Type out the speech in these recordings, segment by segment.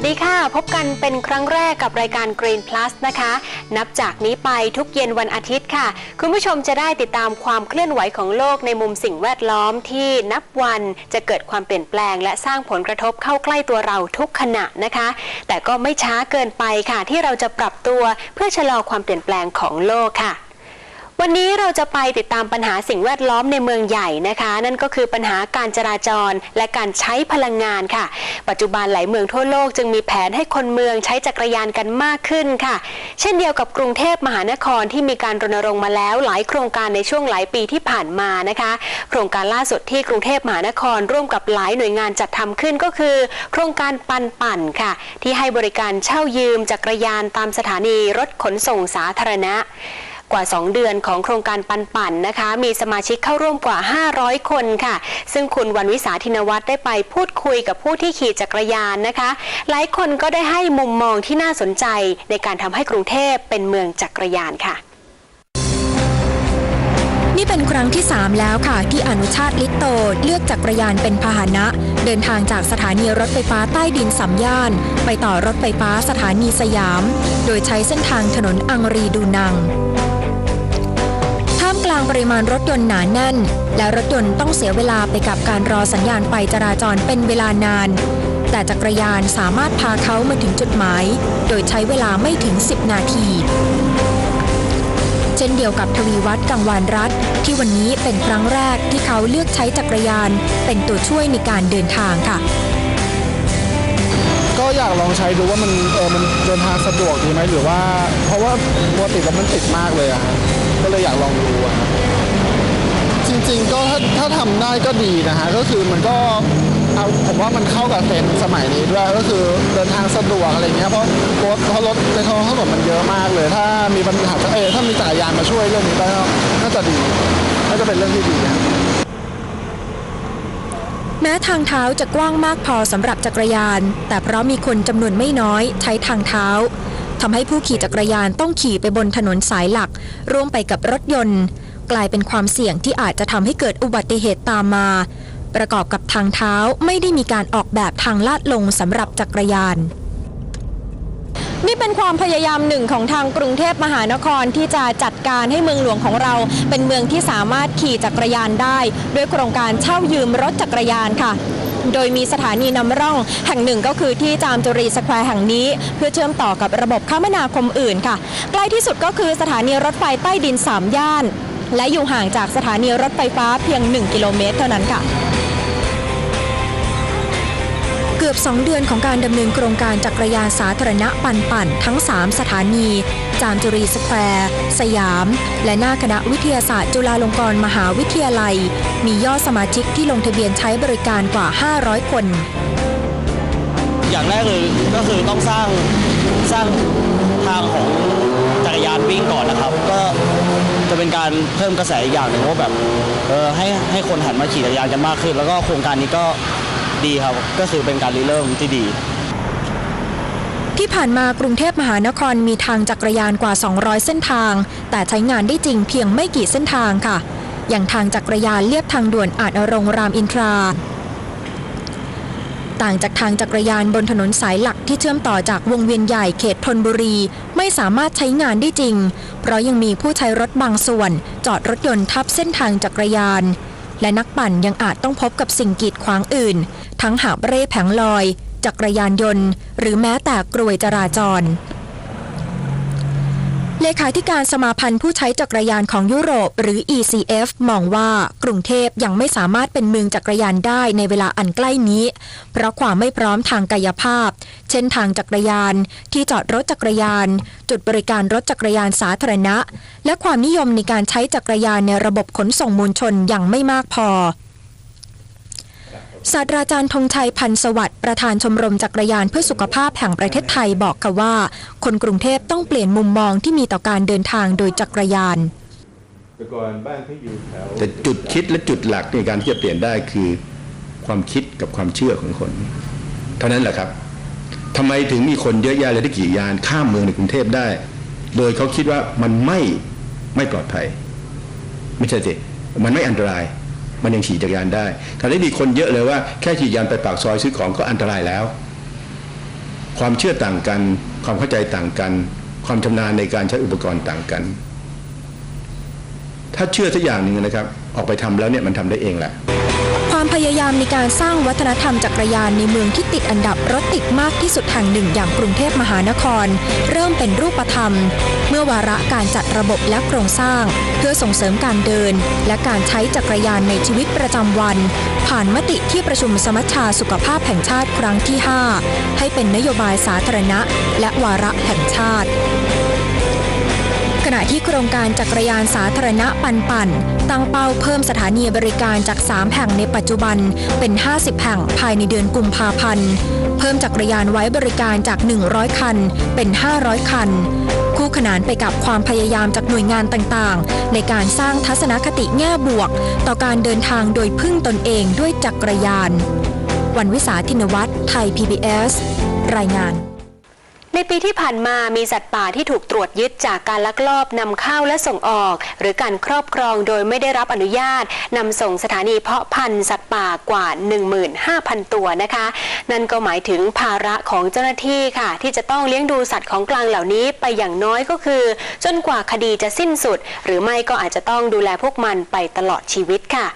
วัสดีค่ะ พบกันเป็นครั้งแรกกับรายการ Green Plus นะคะ นับจากนี้ไปทุกเย็นวันอาทิตย์ค่ะ คุณผู้ชมจะได้ติดตามความเคลื่อนไหวของโลกในมุมสิ่งแวดล้อมที่นับวันจะเกิดความเปลี่ยนแปลง และสร้างผลกระทบเข้าใกล้ตัวเราทุกขณะนะคะ แต่ก็ไม่ช้าเกินไปค่ะ ที่เราจะปรับตัวเพื่อชะลอความเปลี่ยนแปลงของโลกค่ะ วันนี้เราจะไปติดตามปัญหาสิ่งแวดล้อมในเมืองใหญ่นะคะ นั่นก็คือปัญหาการจราจรและการใช้พลังงานค่ะ ปัจจุบันหลายเมืองทั่วโลกจึงมีแผนให้คนเมืองใช้จักรยานกันมากขึ้นค่ะ เช่นเดียวกับกรุงเทพมหานครที่มีการรณรงค์มาแล้วหลายโครงการในช่วงหลายปีที่ผ่านมานะคะ โครงการล่าสุดที่กรุงเทพมหานครร่วมกับหลายหน่วยงานจัดทำขึ้นก็คือ โครงการปันปั่นค่ะ ที่ให้บริการเช่ายืมจักรยานตามสถานีรถขนส่งสาธารณะ กว่า 2 เดือนของโครงการปันปั่นนะคะ มีสมาชิกเข้าร่วมกว่า 500 คนค่ะ ซึ่งคุณวันวิสาธินวัฒน์ได้ไปพูดคุยกับผู้ที่ขี่จักรยานนะคะ หลายคนก็ได้ให้มุมมองที่น่าสนใจในการทำให้กรุงเทพเป็นเมืองจักรยานค่ะนี่เป็นครั้งที่ 3 แล้วค่ะ ที่อนุชาติลิตโต เลือกจักรยานเป็นพาหนะ เดินทางจากสถานีรถไฟฟ้าใต้ดินสามย่าน ไปต่อรถไฟฟ้าสถานีสยาม โดยใช้เส้นทางถนนอังรีดูนังามกลางปริมาณรถยนต์หนาแน่น และรถยนต์ต้องเสียเวลาไปกับการรอสัญญาณไฟจราจรเป็นเวลานาน แต่จักรยานสามารถพาเขามาถึงจุดหมาย โดยใช้เวลาไม่ถึง 10 นาที เช่นเดียวกับทวีวัฒน์กังวานรัฐ ที่วันนี้เป็นครั้งแรกที่เขาเลือกใช้จักรยาน เป็นตัวช่วยในการเดินทางค่ะก็อยากลองใช้ดูว่ามันเออมันเดินทางสะดวกดีไหมหรือว่า เพราะว่าปกติแล้วมันติดมากเลยอะฮะ ก็เลยอยากลองดูอะจริงๆก็ถ้าถ้าทำได้ก็ดีนะฮะก็คือมันก็เอาผมว่ามันเข้ากับเทรนด์สมัยนี้ด้วยก็คือเดินทางสะดวกอะไรเงี้ยเพราะรถเพราะรถในท้องถนนมันเยอะมากเลย ถ้ามีปัญหาเออถ้ามีจักรยานมาช่วยเรื่องนี้ได้ก็น่าจะดีน่าจะเป็นเรื่องที่ดีนะ แม้ทางเท้าจะกว้างมากพอสำหรับจักรยาน แต่เพราะมีคนจำนวนไม่น้อยใช้ทางเท้า ทำให้ผู้ขี่จักรยานต้องขี่ไปบนถนนสายหลัก ร่วมไปกับรถยนต์ กลายเป็นความเสี่ยงที่อาจจะทำให้เกิดอุบัติเหตุตามมา ประกอบกับทางเท้าไม่ได้มีการออกแบบทางลาดลงสำหรับจักรยานนี่เป็นความพยายามหนึ่งของทางกรุงเทพมหานครที่จะจัดการให้เมืองหลวงของเรา เป็นเมืองที่สามารถขี่จักรยานได้ ด้วยโครงการเช่ายืมรถจักรยานค่ะ โดยมีสถานีนำร่องแห่งหนึ่งก็คือที่จามจุรีสแควร์แห่งนี้ เพื่อเชื่อมต่อกับระบบคมนาคมอื่นค่ะ ใกล้ที่สุดก็คือสถานีรถไฟใต้ดิน 3 ย่าน และอยู่ห่างจากสถานีรถไฟฟ้าเพียง 1 กิโลเมตรเท่านั้นค่ะเกือบ 2 เดือนของการดำเนินโครงการจักรยานสาธารณะปันป่นทั้ง 3 สถานี จามจุรีสแควร์ สยาม และหน้าคณะวิทยาศาสตร์จุฬาลงกรณ์มหาวิทยาลัย มียอดสมาชิกที่ลงทะเบียนใช้บริการกว่า 500 คน อย่างแรกเลยก็คือต้องสร้างสร้างทางของจักรยานวิ่งก่อนนะครับ ก็จะเป็นการเพิ่มกระแสอีกอย่างหนึ่งว่าแบบเออให้ให้คนหันมาขี่จักรยานกันมากขึ้น แล้วก็โครงการนี้ก็ดีครับ ก็คือเป็นการริเริ่มที่ดี ที่ผ่านมากรุงเทพมหานครมีทางจักรยานกว่า 200 เส้นทาง แต่ใช้งานได้จริงเพียงไม่กี่เส้นทางค่ะ อย่างทางจักรยานเลียบทางด่วนอาจนรงรามอินทรา ต่างจากทางจักรยานบนถนนสายหลักที่เชื่อมต่อจากวงเวียนใหญ่เขตธนบุรี ไม่สามารถใช้งานได้จริง เพราะยังมีผู้ใช้รถบางส่วน จอดรถยนต์ทับเส้นทางจักรยานและนักปั่นยังอาจต้องพบกับสิ่งกีดขวางอื่น ทั้งหาบเร่แผงลอย จักรยานยนต์ หรือแม้แต่กรวยจราจร เลขาธิการสมาพันธ์ผู้ใช้จักรยานของยุโรป หรือ ECF มองว่ากรุงเทพยังไม่สามารถเป็นเมืองจักรยานได้ในเวลาอันใกล้นี้ เพราะความไม่พร้อมทางกายภาพ เช่นทางจักรยาน ที่จอดรถจักรยาน จุดบริการรถจักรยานสาธารณะ และความนิยมในการใช้จักรยานในระบบขนส่งมวลชนยังไม่มากพอ ศาสตราจารย์ธงชัยพันธ์สวัสดิ์ประธานชมรมจักรยานเพื่อสุขภาพแห่งประเทศไทยบอกค่ะว่า คนกรุงเทพต้องเปลี่ยนมุมมองที่มีต่อการเดินทางโดยจักรยานแต่ก่อนบ้านที่อยู่แถวแต่จุดคิดและจุดหลักในการที่จะเปลี่ยนได้คือความคิดกับความเชื่อของคน เท่านั้นแหละครับทำไมถึงมีคนเยอะแยะเลยที่ขี่ยานข้ามเมืองในกรุงเทพได้ โดยเขาคิดว่ามันไม่ไม่ปลอดภัย ไม่ใช่สิมันไม่อันตราย มันยังขี่จักรยานได้ตอนนี้มีคนเยอะเลยว่าแค่ขี่ยานไปปากซอยซื้อของก็อันตรายแล้วคความเชื่อต่างกัน ความเข้าใจต่างกัน ความชำนาญในการใช้อุปกรณ์ต่างกัน ถ้าเชื่อสักอย่างหนึ่งนะครับ ออกไปทำแล้วเนี่ยมันทำได้เองแหละ ความพยายามในการสร้างวัฒนธรรมจักรยานในเมืองที่ติดอันดับรถติดมากที่สุดแห่งหนึ่งอย่างกรุงเทพมหานคร เริ่มเป็นรูปธรรม เมื่อวาระการจัดระบบและโครงสร้าง เพื่อส่งเสริมการเดิน และการใช้จักรยานในชีวิตประจำวัน ผ่านมติที่ประชุมสมัชชาสุขภาพแห่งชาติครั้งที่ 5 ให้เป็นนโยบายสาธารณะ และวาระแห่งชาติ ณะที่โครงการจักรยานสาธารณะปันปันตั้งเป้าเพิ่มสถานีบริการจาก 3 แห่งในปัจจุบันเป็น 50 แห่งภายในเดือนกุมภาพันธ์เพิ่มจักรยานไว้บริการจาก 100 คัน เป็น 500 คัน คู่ขนานไปกับความพยายามจากหน่วยงานต่างๆ ในการสร้างทัศนคติแง่บวก ต่อการเดินทางโดยพึ่งตนเองด้วยจักรยาน วันวิสาธินวัตรไทย PBS รายงาน ในปีที่ผ่านมามีสัตว์ป่าที่ถูกตรวจยึดจากการลักลอบนำเข้าและส่งออก หรือการครอบครองโดยไม่ได้รับอนุญาตนำส่งสถานีเพาะพันธุ์สัตว์ป่ากว่า 15,000 ตัวนะคะ นั่นก็หมายถึงภาระของเจ้าหน้าที่ค่ะ ที่จะต้องเลี้ยงดูสัตว์ของกลางเหล่านี้ไปอย่างน้อยก็คือ จนกว่าคดีจะสิ้นสุด หรือไม่ก็อาจจะต้องดูแลพวกมันไปตลอดชีวิตค่ะ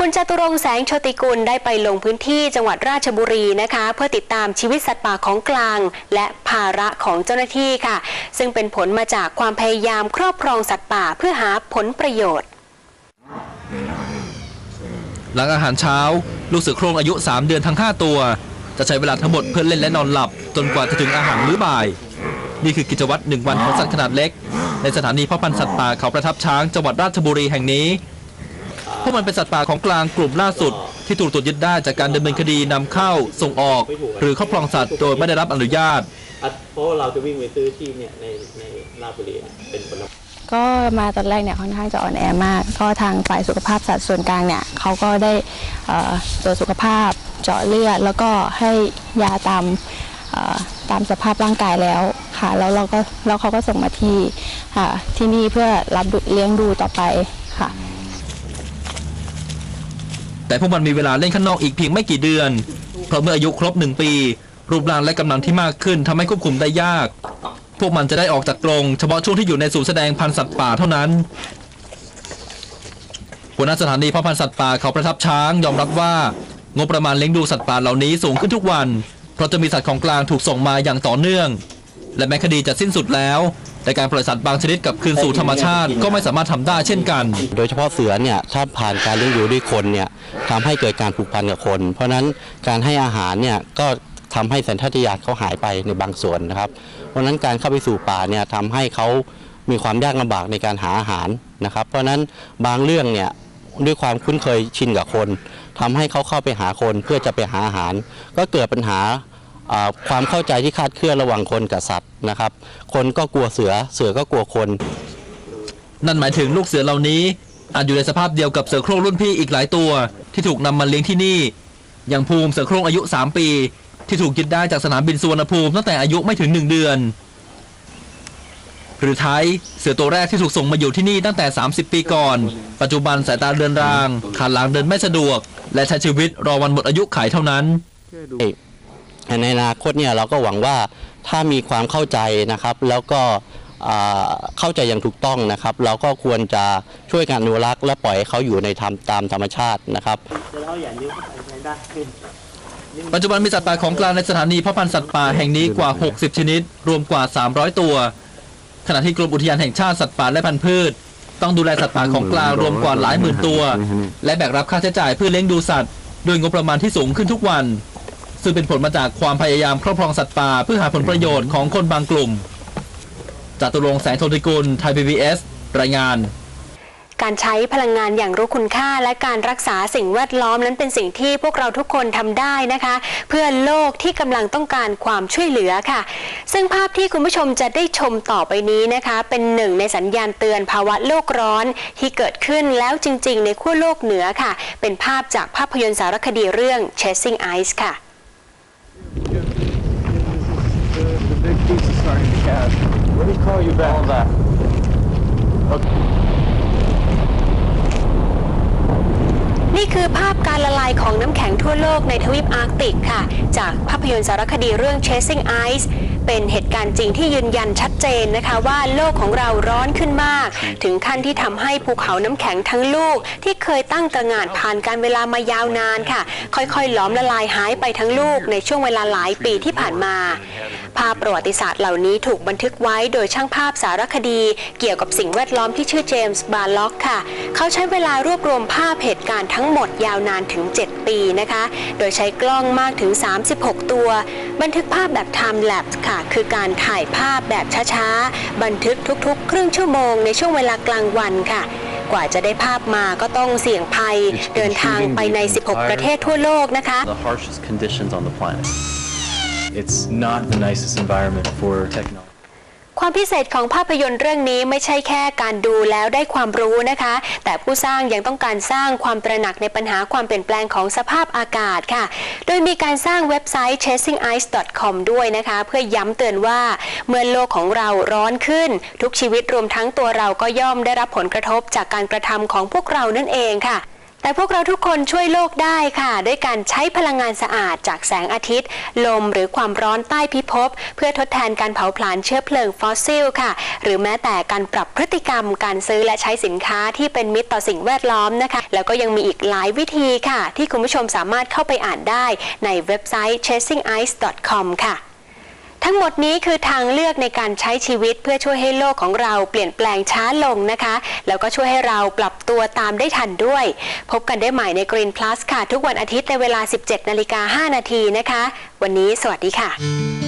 คุณจตุรงแสงโชติกุลได้ไปลงพื้นที่จังหวัดราชบุรีนะคะ เพื่อติดตามชีวิตสัตว์ป่าของกลาง และภาระของเจ้าหน้าที่ค่ะ ซึ่งเป็นผลมาจากความพยายามครอบครองสัตว์ป่าเพื่อหาผลประโยชน์ หลังอาหารเช้า ลูกเสือโครงอายุ 3 เดือนทั้ง 5 ตัว จะใช้เวลาทั้งหมดเพื่อเล่นและนอนหลับ จนกว่าจะถึงอาหารมื้อบ่าย นี่คือกิจวัตรหนึ่งวันของสัตว์ขนาดเล็ก ในสถานีพาะพันธุ์สัตว์ป่าเขาประทับช้างจังหวัดราชบุรีแห่งนี้ วกมันเป็นสัตว์ป่าของกลางกลุ่มล่าสุด ที่ถูกตรวจยึดได้จากการดำเนินคดีนำเข้าส่งออก หรือครอบครองสัตว์โดยไม่ได้รับอนุญาตอะเพราะว่าเราจะวิ่งไปซื้อที่เนี่ยในในราชบุรีเนี่ยเป็นผลก็มาตอนแรกเนี่ยค่อนข้างจะอ่อนแอมาก ก็ทางฝ่ายสุขภาพสัตว์ส่วนกลางเนี่ยเขาก็ได้เอ่อตรวจสุขภาพเจาะเลือด แล้วก็ให้ยาตามเอ่อตามสภาพร่างกายแล้วค่ะแล้วเราก็แล้วเขาก็ส่งมาที่ค่ะที่นี่เพื่อรับดูเลี้ยงดูต่อไปค่ะ แต่พวกมันมีเวลาเล่นข้างนอกอีกเพียงไม่กี่เดือน เพราะเมื่ออายุครบหนึ่งปี รูปร่างและกำลังที่มากขึ้นทำให้ควบคุมได้ยาก พวกมันจะได้ออกจากกรงเฉพาะช่วงที่อยู่ในศูนย์แสดงพันธุ์สัตว์ป่าเท่านั้น หัวหน้าสถานีพาะพันธุ์สัตว์ป่าเขาประทับช้างยอมรับว่า งบประมาณเลี้ยงดูสัตว์ป่าเหล่านี้สูงขึ้นทุกวัน เพราะจะมีสัตว์ของกลางถูกส่งมาอย่างต่อเนื่อง และแม้คดีจะสิ้นสุดแล้ว แต่การปล่อยสัตว์บางชนิดกลับคืนสู่ธรรมชาติก็ไม่สามารถทำได้เช่นกัน โดยเฉพาะเสือเนี่ยถ้าผ่านการเลี้ยงดูด้วยคนเนี่ยทำให้เกิดการผูกพันกับคน เพราะฉะนั้นการให้อาหารเนี่ยก็ทำให้สัญชาตญาณเขาหายไปในบางส่วนนะครับ เพราะฉะนั้นการเข้าไปสู่ป่าเนี่ยทำให้เขามีความยากลำบากในการหาอาหารนะครับ เพราะฉะนั้นบางเรื่องเนี่ยด้วยความคุ้นเคยชินกับคนทำให้เขาเข้าไปหาคนเพื่อจะไปหาอาหาร ก็เกิดปัญหาอ่า ความเข้าใจที่คลาดเคลื่อนระหว่างคนกับสัตว์นะครับ คนก็กลัวเสือเสือก็กลัวคน นั่นหมายถึงลูกเสือเหล่านี้ อาจอยู่ในสภาพเดียวกับเสือโคร่งรุ่นพี่อีกหลายตัว ที่ถูกนำมาเลี้ยงที่นี่ อย่างภูมิเสือโคร่งอายุ 3 ปี ที่ถูกยึดได้จากสนามบินสุวรรณภูมิตั้งแต่อายุไม่ถึง 1 เดือน หรือไทยเสือตัวแรกที่ถูกส่งมาอยู่ที่นี่ตั้งแต่ 30 ปีก่อน ปัจจุบันสายตาเรือนรางขาหลังเดินไม่สะดวก และใช้ชีวิตรอวันหมดอายุขัยเท่านั้น ในอนาคตเนี่ยเราก็หวังว่าถ้ามีความเข้าใจนะครับ แล้วก็อ่าเข้าใจอย่างถูกต้องนะครับ เราก็ควรจะช่วยกันอนุรักษ์และปล่อยให้เขาอยู่ในธรรมตามธรรมชาตินะครับปัจจุบันมีสัตว์ป่าของกลางในสถานีเพาะพันธุ์สัตว์ป่าแห่งนี้กว่า 60 ชนิด รวมกว่า 300 ตัว ขณะที่กรมอุทยานแห่งชาติสัตว์ป่าและพันธุ์พืช ต้องดูแลสัตว์ป่าของกลางรวมกว่าหลายหมื่นตัว และแบกรับค่าใช้จ่ายเพื่อเลี้ยงดูสัตว์ด้วยงบประมาณที่สูงขึ้นทุกวัน ซึ่งเป็นผลมาจากความพยายามครอบครองสัตว์ป่าเพื่อหาผลประโยชน์ของคนบางกลุ่มจตุรงแสงโทติกุลไทยพีบีเอสรายงานการใช้พลังงานอย่างรู้คุณค่าและการรักษาสิ่งแวดล้อมนั้นเป็นสิ่งที่พวกเราทุกคนทำได้นะคะ เพื่อโลกที่กำลังต้องการความช่วยเหลือค่ะ ซึ่งภาพที่คุณผู้ชมจะได้ชมต่อไปนี้นะคะ เป็นหนึ่งในสัญญาณเตือนภาวะโลกร้อนที่เกิดขึ้นแล้วจริง ๆ ในขั้วโลกเหนือค่ะ เป็นภาพจากภาพยนตร์สารคดีเรื่อง Chasing Ice ค่ะ The big piece is starting to cast. Let me call you back. นี่คือภาพการละลายของน้ำแข็งทั่วโลกในทวีปอาร์กติกค่ะ จากภาพยนตร์สารคดีเรื่อง Chasing Ice เป็นเหตุการณ์จริงที่ยืนยันชัดเจนนะคะว่าโลกของเราร้อนขึ้นมาก ถึงขั้นที่ทำให้ภูเขาน้ำแข็งทั้งลูก ที่เคยตั้งตระหง่านผ่านการเวลามายาวนานค่ะ ค่อยๆ หลอมละลายหายไปทั้งลูกในช่วงเวลาหลายปีที่ผ่านมา ภาพประวัติศาสตร์เหล่านี้ถูกบันทึกไว้โดยช่างภาพสารคดี เกี่ยวกับสิ่งแวดล้อมที่ชื่อเจมส์บาร์ล็อกค่ะ เขาใช้เวลารวบรวมภาพเหตุการณ์ทั้งหมดยาวนานถึง 7 ปีนะคะ โดยใช้กล้องมากถึง 36 ตัว บันทึกภาพแบบ time lapse ค่ะ คือการถ่ายภาพแบบช้าๆ บันทึกทุกๆ ครึ่งชั่วโมงในช่วงเวลากลางวันค่ะกว่าจะได้ภาพมาก็ต้องเสี่ยงภัยเดินทางไปใน 16 ประเทศทั่วโลกนะคะ It's not the nicest environment for technology. ความพิเศษของภาพยนตร์เรื่องนี้ไม่ใช่แค่การดูแล้วได้ความรู้นะคะ แต่ผู้สร้างยังต้องการสร้างความตระหนักในปัญหาความเปลี่ยนแปลงของสภาพอากาศค่ะ โดยมีการสร้างเว็บไซต์ chasingice.com ด้วยนะคะ เพื่อย้ำเตือนว่าเมื่อโลกของเราร้อนขึ้น ทุกชีวิตรวมทั้งตัวเราก็ย่อมได้รับผลกระทบจากการกระทำของพวกเรานั่นเองค่ะ แต่พวกเราทุกคนช่วยโลกได้ค่ะ ด้วยการใช้พลังงานสะอาดจากแสงอาทิตย์ ลมหรือความร้อนใต้พิภพ เพื่อทดแทนการเผาผลาญเชื้อเพลิงฟอสซิลค่ะ หรือแม้แต่การปรับพฤติกรรมการซื้อและใช้สินค้าที่เป็นมิตรต่อสิ่งแวดล้อมนะคะ แล้วก็ยังมีอีกหลายวิธีค่ะ ที่คุณผู้ชมสามารถเข้าไปอ่านได้ในเว็บไซต์ chasingice.com ค่ะ ทั้งหมดนี้คือทางเลือกในการใช้ชีวิตเพื่อช่วยให้โลกของเราเปลี่ยนแปลงช้าลงนะคะ แล้วก็ช่วยให้เราปรับตัวตามได้ทันด้วย พบกันได้ใหม่ใน Green Plus ค่ะ ทุกวันอาทิตย์ในเวลา 17 นาฬิกา 5 นาทีนะคะ วันนี้สวัสดีค่ะ